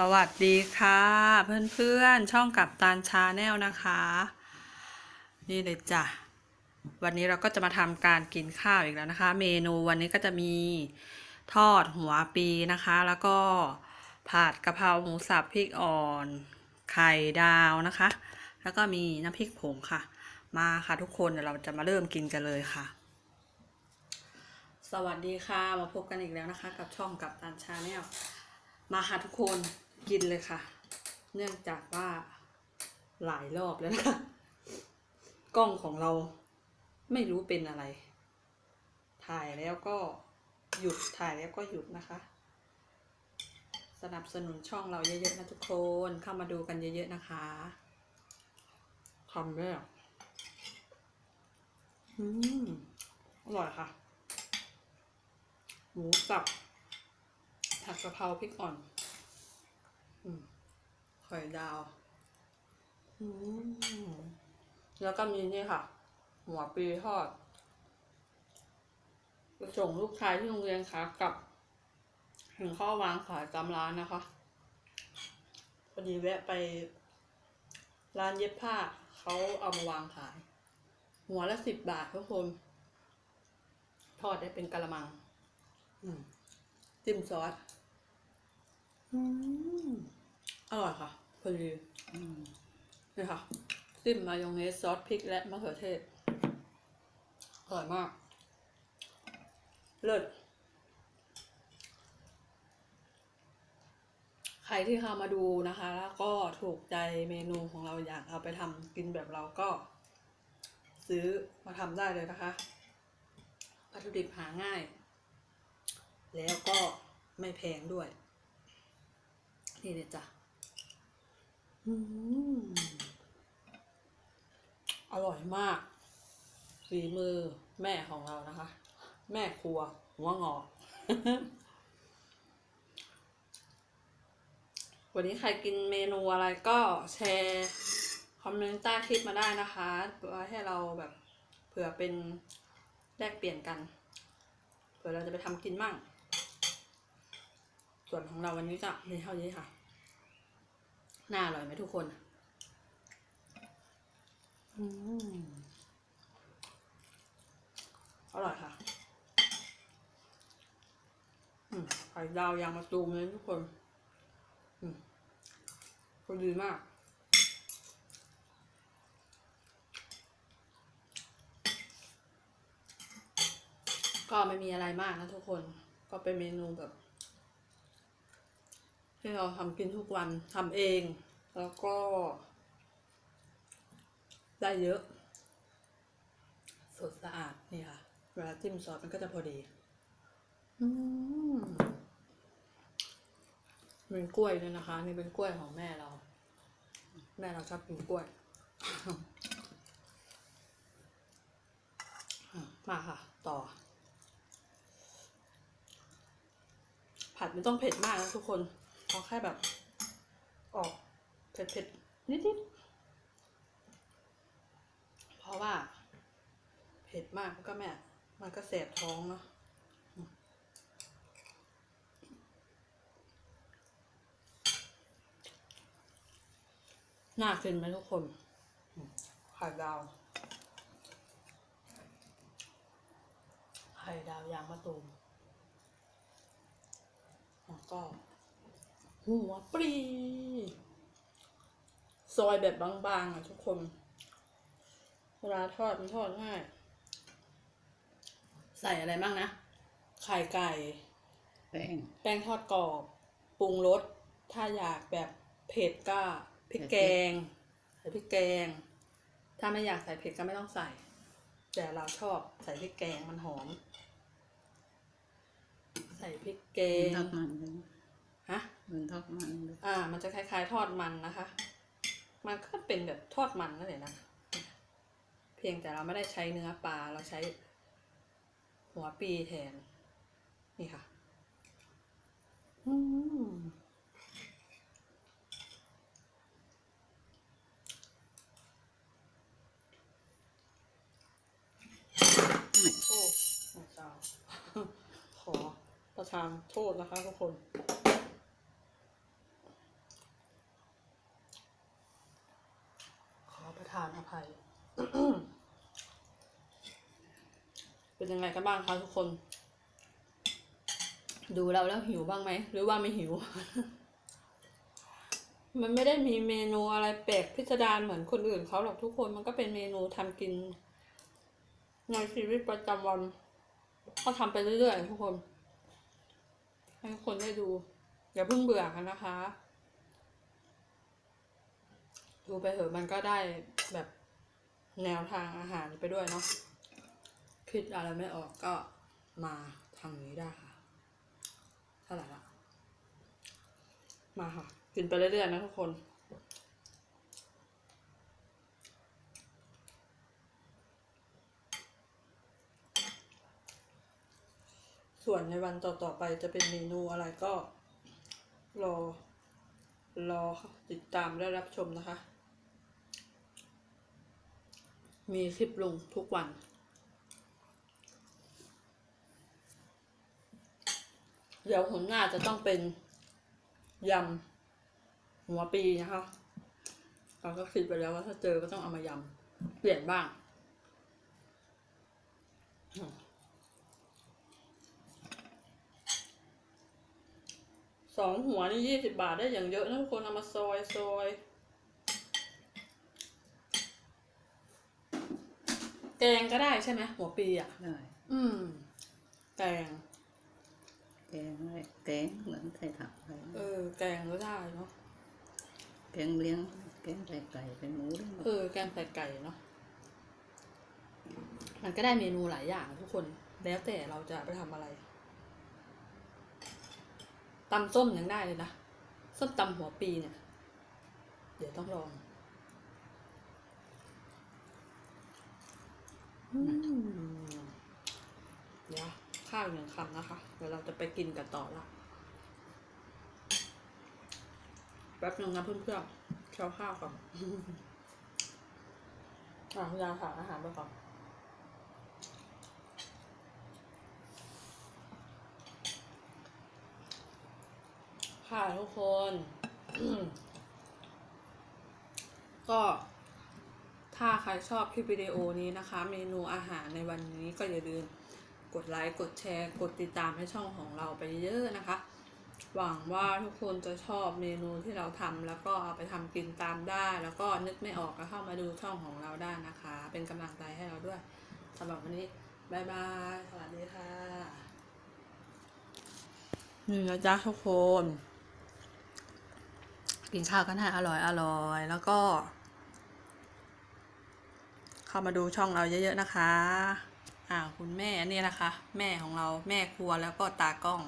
สวัสดีค่ะ เพื่อนๆช่องกับตานชาแนลนะคะ นี่เลยจ้ะ วันนี้เราก็จะมาทำการกินข้าวอีกแล้วนะคะ เมนูวันนี้ก็จะมีทอดหัวปีนะคะ แล้วก็ผัดกะเพราหมูสับพริกอ่อน ไข่ดาวนะคะ แล้วก็มีน้ำพริกผงค่ะ มาค่ะทุกคนเดี๋ยวเราจะมาเริ่มกินกันเลยค่ะ สวัสดีค่ะมาพบกันอีกแล้วนะคะ กับช่องกับตันชาแนลมาค่ะทุกคน กินเลยค่ะ เนื่องจากว่าหลายรอบแล้วนะกล้องของเราไม่รู้เป็นอะไร ถ่ายแล้วก็หยุดถ่ายแล้วก็หยุดนะคะ สนับสนุนช่องเราเยอะๆนะทุกคนเข้ามาดูกันเยอะ ๆนะคะคำแรกอืมอร่อยค่ะ หมูสับผัดกะเพราพริกอ่อน ไข่ดาวอืมแล้วก็มีนี่ค่ะ หัวปลีทอดไปส่งลูกชายที่โรงเรียนค่ะกลับ ถึงข้อวางขายตามร้านนะคะพอดีแวะไป ร้านเย็บผ้าเขาเอามาวางขาย หัวละสิบบาททุกคน ทอดได้เป็นกะละมังอืมจิ้มซอส อืม อร่อยค่ะพอดีอืมนี่ค่ะจิ้มมายองเนสซอสพริกและมะเขือเทศ อร่อยมาก เลิศใครที่เข้ามาดูนะคะ แล้วก็ถูกใจเมนูของเราอยากเอาไปทำกินแบบเราก็ ซื้อมาทำได้เลยนะคะวัตถุดิบหาง่าย แล้วก็ไม่แพงด้วย นี่เลยจ้ะ อร่อยมาก ฝีมือแม่ของเรานะคะ แม่ครัว หัวงอก วันนี้ใครกินเมนูอะไรก็แชร์คอมเมนต์ใต้คลิปมาได้นะคะไว้ให้เราแบบเผื่อเป็นแลกเปลี่ยนกัน เผื่อเราจะไปทำกินมั่ง ส่วนของเราวันนี้จะมีเท่านี้ค่ะ น่าอร่อยไหมทุกคน อืมอร่อยค่ะ อืมไข่ดาวยางมะตูมเลยทุกคน อืมพอดีมากก็ไม่มีอะไรมากนะทุกคน ก็เป็นเมนูแบบ ที่เราทำกินทุกวันทำเอง แล้วก็ ได้เยอะสดสะอาดนี่ค่ะเวลาจิ้มซอสมันก็จะพอดีอืมเป็นกล้วยด้วยนะคะ นี่เป็นกล้วยของแม่เรา แม่เราชอบกินกล้วย มาค่ะ ต่อ ผัดไม่ต้องเผ็ดมากนะทุกคนเอาแค่แบบ ออกเผ็ดๆ นิดๆ เพราะว่า เผ็ดมากก็แม่ มันก็แสบท้องเนาะน่ากินไหมทุกคนไข่ดาวไข่ดาวยางมะตูมแล้วก็ หัวปลีซอยแบบบางๆอะทุกคน เวลาทอดมันทอดง่าย ใส่อะไรบ้างนะ ไข่ไก่ แป้ง แป้งทอดกรอบ ปรุงรส ถ้าอยากแบบเผ็ดก็พริกแกง ใส่พริกแกง ถ้าไม่อยากใส่เผ็ดก็ไม่ต้องใส่ แต่เราชอบใส่พริกแกงมันหอม ใส่พริกแกงทอดมันเลย ฮะเหมือนทอดมันเลยอ่า มันจะคล้ายๆ ทอดมันนะคะ มันก็เป็นแบบทอดมันนั่นแหละนะ เพียงแต่เราไม่ได้ใช้เนื้อปลา เราใช้หัวปีแทน นี่ค่ะ อืมโอ้พระเจ้าขอประทานโทษนะคะทุกคนานอภัยเป็นยังไงกันบ้างคะทุกคน ดูเราแล้วหิวบ้างไหม หรือว่าไม่หิว มันไม่ได้มีเมนูอะไรแปลกพิสดารเหมือนคนอื่นเขาหรอกทุกคนมันก็เป็นเมนูทำกินในชีวิตประจำวัน ก็ทำไปเรื่อยๆทุกคน ให้ทุกคนได้ดูอย่าเพิ่งเบื่อกันนะคะ ดูไปเถอะมันก็ได้แบบ แนวทางอาหารไปด้วยเนาะคิดอะไรไม่ออกก็มาทางนี้ได้ค่ะเท่าไหร่ละมาค่ะกินไปเรื่อยๆนะทุกคนส่วนในวันต่อๆไปจะเป็นเมนูอะไรก็รอรอติดตามและรับชมนะคะ มีคลิปลงทุกวัน เดี๋ยวหนหน้าจะต้องเป็นยำหัวปีนะคะเราก็คิดไปแล้วว่าถ้าเจอก็ต้องเอามายำเปลี่ยนบ้างสองหัวนี่ยี่สิบาทได้อย่างเยอะนะทุกคนเอามาซอยซอยแก งก็ได้ใช่ไหมหัวปีอะ ได้อืม แกง แกงอะไรแกงเหมือนไทยถักไปเออ แกงก็ได้เนาะ แกงเลี้ยง แกงไก่ไก่เป็นหมูได้หมดเออ แกงใส่ไก่เนาะ มันก็ได้เมนูหลายอย่างทุกคน แล้วแต่เราจะไปทำอะไรตำส้มยังได้เลยนะ ส้มตำหัวปีเนี่ย เดี๋ยวต้องลองอืม เดี๋ยวข้าวหนึ่งคำนะคะ เดี๋ยวเราจะไปกินกันต่อละแป๊บนึงนะเพื่อนๆเคี้ยวข้าวก่อนอะยายถามอาหารไปก่อนค่ะทุกคน ก็ ถ้าใครชอบคลิปวิดีโอนี้นะคะ เมนูอาหารในวันนี้ก็อย่าลืมกดไลค์ กดแชร์ กดติดตามให้ช่องของเราไปเยอะนะคะ หวังว่าทุกคนจะชอบเมนูที่เราทำแล้วก็เอาไปทำกินตามได้ แล้วก็นึกไม่ออกก็เข้ามาดูช่องของเราได้นะคะ เป็นกำลังใจให้เราด้วยสำหรับวันนี้บายบาย สวัสดีค่ะนี่นะจ๊ะทุกคน กินข้าวกันให้อร่อยอร่อย แล้วก็ เข้ามาดูช่องเราเยอะๆนะคะ อ่าคุณแม่นี่นะคะ แม่ของเราแม่ครัวแล้วก็ตากล้อง